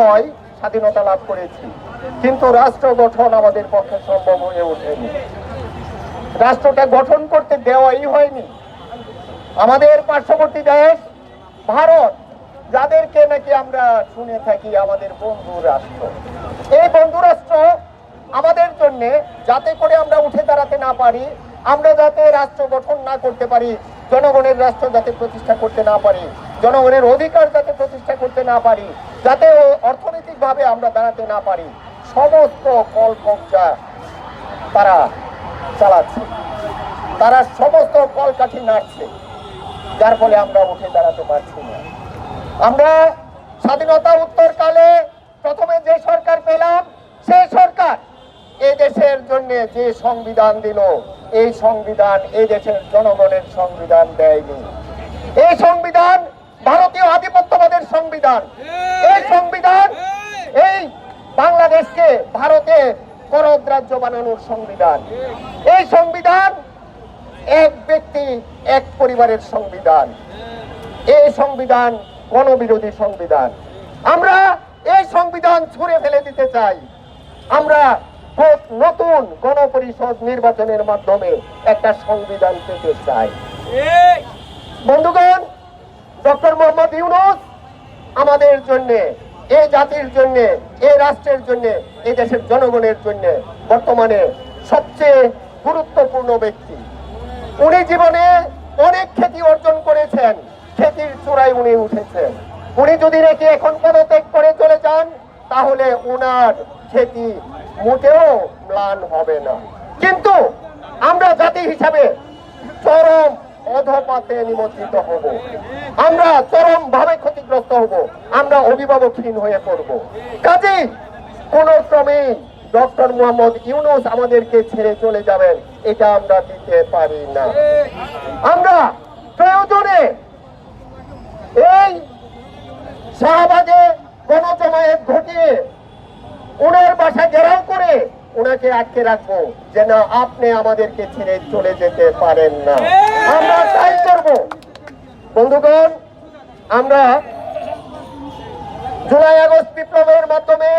হয় স্বাধীনতা লাভ করেছি। কিন্তু রাষ্ট্র গঠন আমাদের পক্ষে সম্ভব হয়ে ওঠেনি। রাষ্ট্রটা গঠন করতে দেওয়াই হয়নি। আমাদের পার্শ্ববর্তী দেশ, ভারত, যাদেরকে নাকি আমরা শুনে থাকি আমাদের বন্ধু রাষ্ট্র। এই বন্ধু রাষ্ট্র আমাদের জন্য যাতে করে আমরা উঠে দাঁড়াতে না পারি, আমরা যাতে রাষ্ট্র গঠন না করতে পারি, জনগণের রাষ্ট্র যাতে প্রতিষ্ঠা করতে না পারি, জনগণের অধিকার যাতে প্রতিষ্ঠা করতে না পারি যাতে অর্থনৈতিকভাবে আমরা দাঁড়াতে না পারি। সমস্ত কল কবজা তারা চালাচ্ছে। তারা সমস্ত কলকাঠি নাড়ছে। যার ফলে আমরা উঠে দাঁড়াতে পারছি না। আমরা স্বাধীনতা উত্তরকালে প্রথমে যে সরকার পেলাম সেই সরকার এই দেশের জন্য যে সংবিধান দিল, এই সংবিধান এই দেশের জনগণের সংবিধান দেয়নি। এই সংবিধান ভারতীয় আধিপত্যবাদের সংবিধান। এই সংবিধান এই বাংলাদেশকে ভারতে করদ্রাজ্য বানানোর সংবিধান। এই সংবিধান এক ব্যক্তি এক পরিবারের সংবিধান। এই সংবিধান গণবিরোধী সংবিধান। আমরা এই সংবিধান ছুঁড়ে ফেলে দিতে চাই। আমরা খুব নতুন গণপরিষদ নির্বাচনের মাধ্যমে একটা সংবিধান পেতে চাই। বন্ধুগণ ডক্টর মোহাম্মদ ইউনুস আমাদের জন্য এই জাতির জন্য এই রাষ্ট্রের জন্য এই দেশের জনগণের জন্য বর্তমানে সবচেয়ে গুরুত্বপূর্ণ ব্যক্তি। উনি জীবনে অনেক খ্যাতি অর্জন করেছেন, খ্যাতির চূড়ায় উনি উঠেছেন। উনি যদি নাকি এখন পদত্যাগ করে চলে যান, তাহলে উনার খ্যাতি মোটেও ম্লান হবে না। কিন্তু আমরা জাতি হিসাবে চরম অধপাতে নিমজ্জিত হব। আমরা চরম ভাবে ক্ষতিগ্রস্ত হব। আমরা অভিভাবকহীন হয়ে পড়ব। কাজেই কোন ক্রমে ডক্টর মোহাম্মদ ইউনুস আমাদেরকে ছেড়ে চলে যাবেন, এটা আমরা দিতে পারি না। আমরা প্রয়োজনে এই শাহবাগে গণজমায়েত ঘটিয়ে ওনার বাসা ঘেরাও করে ওনাকে আটকে রাখব যে না আপনি আমাদেরকে ছেড়ে চলে যেতে পারেন না। আমরা তাই করব। বন্ধুগণ আমরা জুলাই আগস্ট বিপ্লবের মাধ্যমে